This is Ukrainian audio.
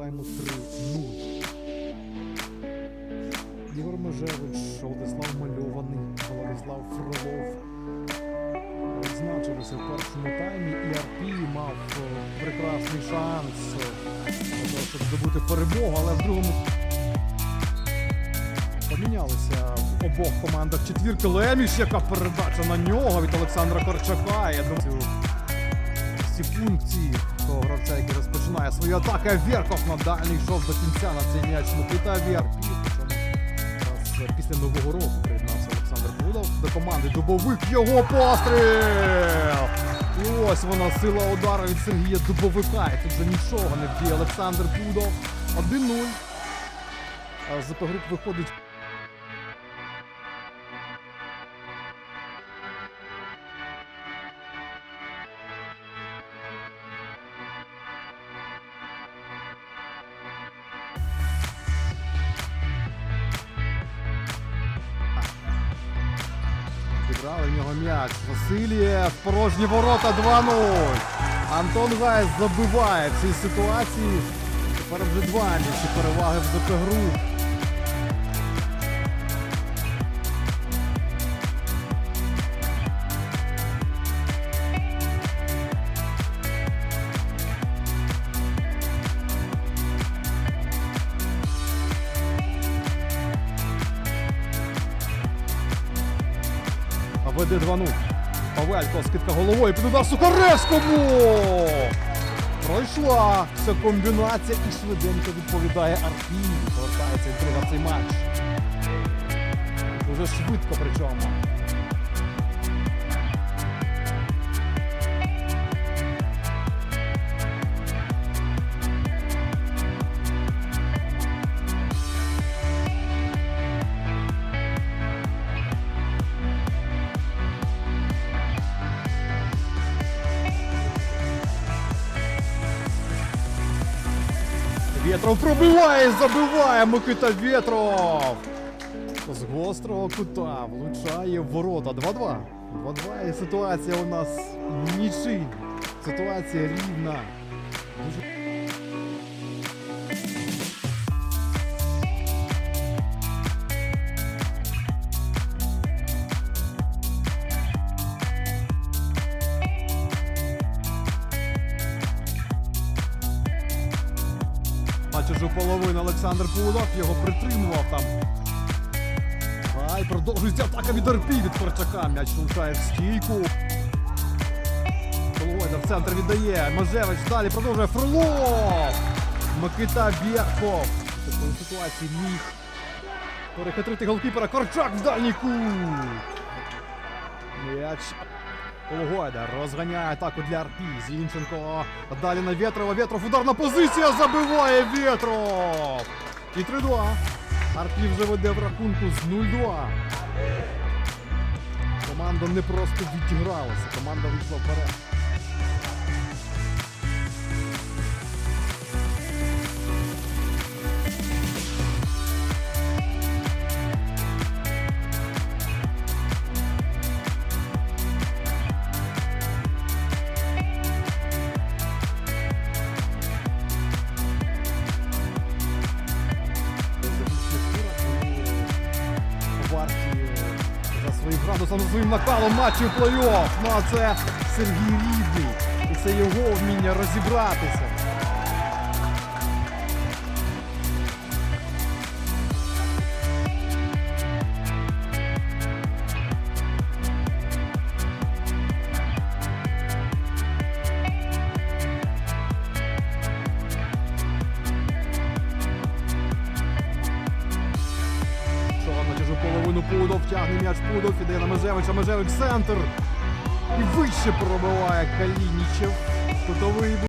тайму 3-0. Ігор Межевич, Владислав Мальований, Владислав Фролов відзначилися в першому таймі, і Арпій мав е, прекрасний шанс е, щоб здобути перемогу, але в другому помінялися в обох командах четвірки. Леміш, яка передача на нього від Олександра Корчака. Я думаю, ці функції того гравця, який розпочинає свою атаку. Верхов на дальній йшов до кінця на цей м'яч Микита. Причому е, після нового року приєднався Олександр Пудов до команди Дубовик. Його постріл! І ось вона сила удару від Сергія Дубовика. І тут вже нічого не вдіє Олександр Пудов. 1-0. А ЗП груп виходить. Зібрали в нього м'яч. Васильєв, порожні ворота 2-0. Антон Гайс забиває в цій ситуації. Тепер вже два м'ячі переваги в ДП груп. Веде 2-0. Павелько, скидка головою під удар Сухаревському! Пройшла вся комбінація і швиденько відповідає Арпій. Повертається інтрига цей матч. Дуже швидко причому. Вєтров пробиває, забиває Микита Вєтров. З гострого кута влучає в ворота. 2-2. 2-2 і ситуація у нас нічийна. Ситуація рівна. На чужу половину Олександр Пулов його притримував там. Ай, продовжується атака від Арпі від Корчака. М'яч влучає в стійку. Колойда в центр віддає. Можевич далі продовжує Фролов. Микита Бєрков. В такої ситуації міг перехитрити голкіпера. Корчак в дальній кут. М'яч Полугойда розганяє атаку для Арпі. Зінченко. Далі на Вєтрова. Вєтров ударна позиція. Забиває Вєтров. І 3-2. Арпі вже веде в рахунку з 0-2. Команда не просто відігралася. Команда вийшла вперед. За своїм накалом матчів плей-офф. Ну а це Сергій Рідний. І це його вміння розібратися. Половину Пудов тягне м'яч Пудов, іде на Межевича, Межевич центр. І вище пробиває Калінічев. Кутовий